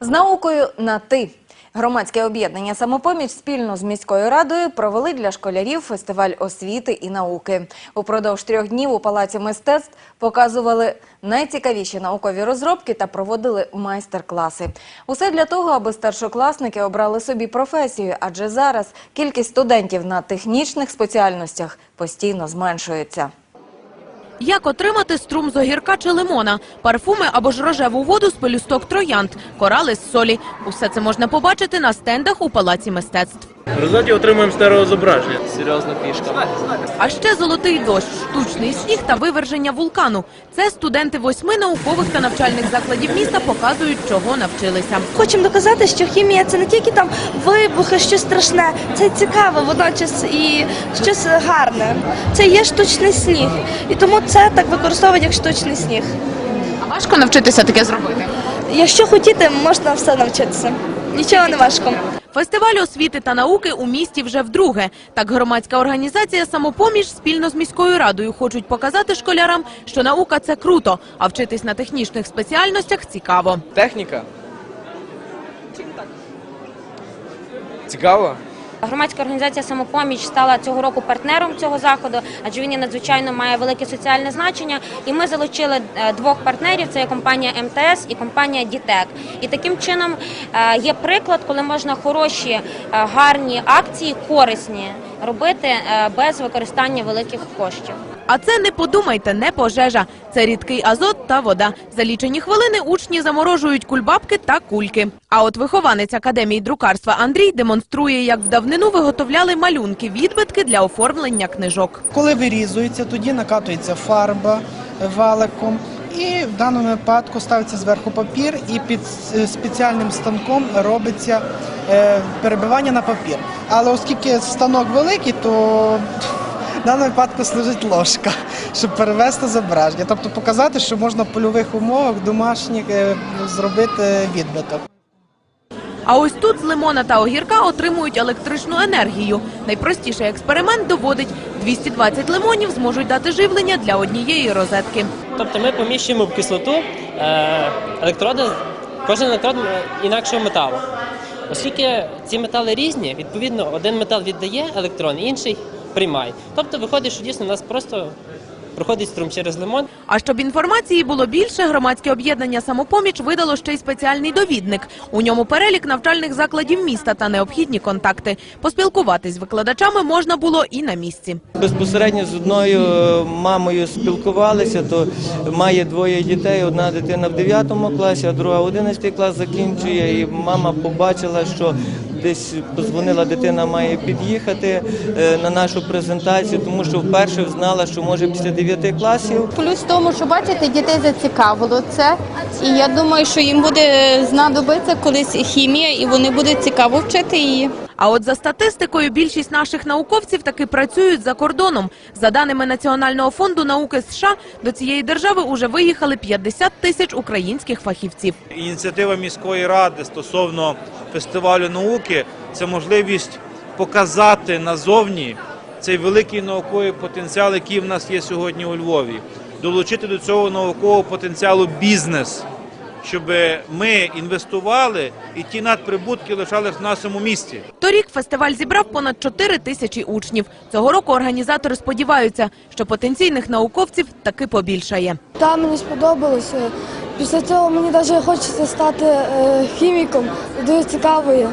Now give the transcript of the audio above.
З наукою на ти. Громадське об'єднання «Самопоміч» спільно з міською радою провели для школярів фестиваль освіти і науки. Упродовж трьох днів у Палаці мистецтв показували найцікавіші наукові розробки та проводили майстер-класи. Усе для того, аби старшокласники обрали собі професію, адже зараз кількість студентів на технічних спеціальностях постійно зменшується. Як отримати струм з огірка чи лимона, парфуми або ж рожеву воду з пелюсток троянд, корали з солі. Усе це можна побачити на стендах у Палаці мистецтв. В результаті отримуємо стереозображення. Серйозна фішка. А ще золотий дощ, штучний сніг та виверження вулкану. Це студенти восьми наукових та навчальних закладів міста показують, чого навчилися. Хочемо доказати, що хімія це не тільки там вибухи, щось страшне, це цікаве водночас і щось гарне. Це є штучний сніг, і тому це так використовують як штучний сніг. А важко навчитися таке зробити. Якщо хотіти, можна все навчитися. Нічого не важко. Фестиваль освіти та науки у місті вже вдруге. Так громадська організація самопоміж спільно з міською радою хочуть показати школярам, що наука – це круто, а вчитись на технічних спеціальностях цікаво. Техніка. Цікаво. Громадська організація Самопоміч стала цього року партнером цього заходу, адже він надзвичайно має велике соціальне значення. І ми залучили е, двох партнерів: це є компанія МТС і компанія Дітек. І таким чином е, є приклад, коли можна хороші, е, гарні акції, корисні робити е, без використання великих коштів. А це не подумайте, не пожежа. Це рідкий азот та вода. За лічені хвилини учні заморожують кульбабки та кульки. А от вихованець академії друкарства Андрій демонструє, як в давнину виготовляли малюнки, відбитки для оформлення книжок. Коли вирізується, тоді накатується фарба валиком. І в даному випадку ставиться зверху папір, і під е, спеціальним станком робиться е, перебивання на папір. Але оскільки станок великий, то в даному випадку служить ложка, щоб перевести зображення, тобто показати, що можна в польових умовах домашніх е, зробити відбиток. А ось тут з лимона та огірка отримують електричну енергію. Найпростіший експеримент доводить – 220 лимонів зможуть дати живлення для однієї розетки. Тобто ми поміщуємо в кислоту е, електроди, кожен електрод е, інакшого металу. Оскільки ці метали різні, відповідно, один метал віддає електрон, інший приймає. Тобто виходить, що дійсно у нас просто проходить струм через лимон, А щоб інформації було більше, громадське об'єднання «Самопоміч» видало ще й спеціальний довідник. У ньому перелік навчальних закладів міста та необхідні контакти. Поспілкуватись з викладачами можна було і на місці. Безпосередньо з одною е, мамою спілкувалися, то має двоє дітей, одна дитина в 9 класі, а друга 11 клас закінчує. І мама побачила, що десь позвонила дитина, має під'їхати е, на нашу презентацію, тому що вперше знала, що може після 9 класів Плюс тому, що бачите, дітей зацікавило це. І я думаю, що їм буде знадобиться колись хімія, і вони будуть цікаво вчити її. А от за статистикою, більшість наших науковців таки працюють за кордоном. За даними Національного фонду науки США, до цієї держави уже виїхали 50 тисяч українських фахівців. Ініціатива міської ради стосовно фестивалю науки це можливість показати назовні цей великий науковий потенціал, який в нас є сьогодні у Львові, долучити до цього наукового потенціалу бізнес, щоб ми інвестували і ті надприбутки лишались в нашому місті. Торік фестиваль зібрав понад 4 тисячі учнів. Цього року організатори сподіваються, що потенційних науковців таки побільшає. Та мені сподобалося. Після цього мені навіть хочеться стати хіміком. Дуже цікаво.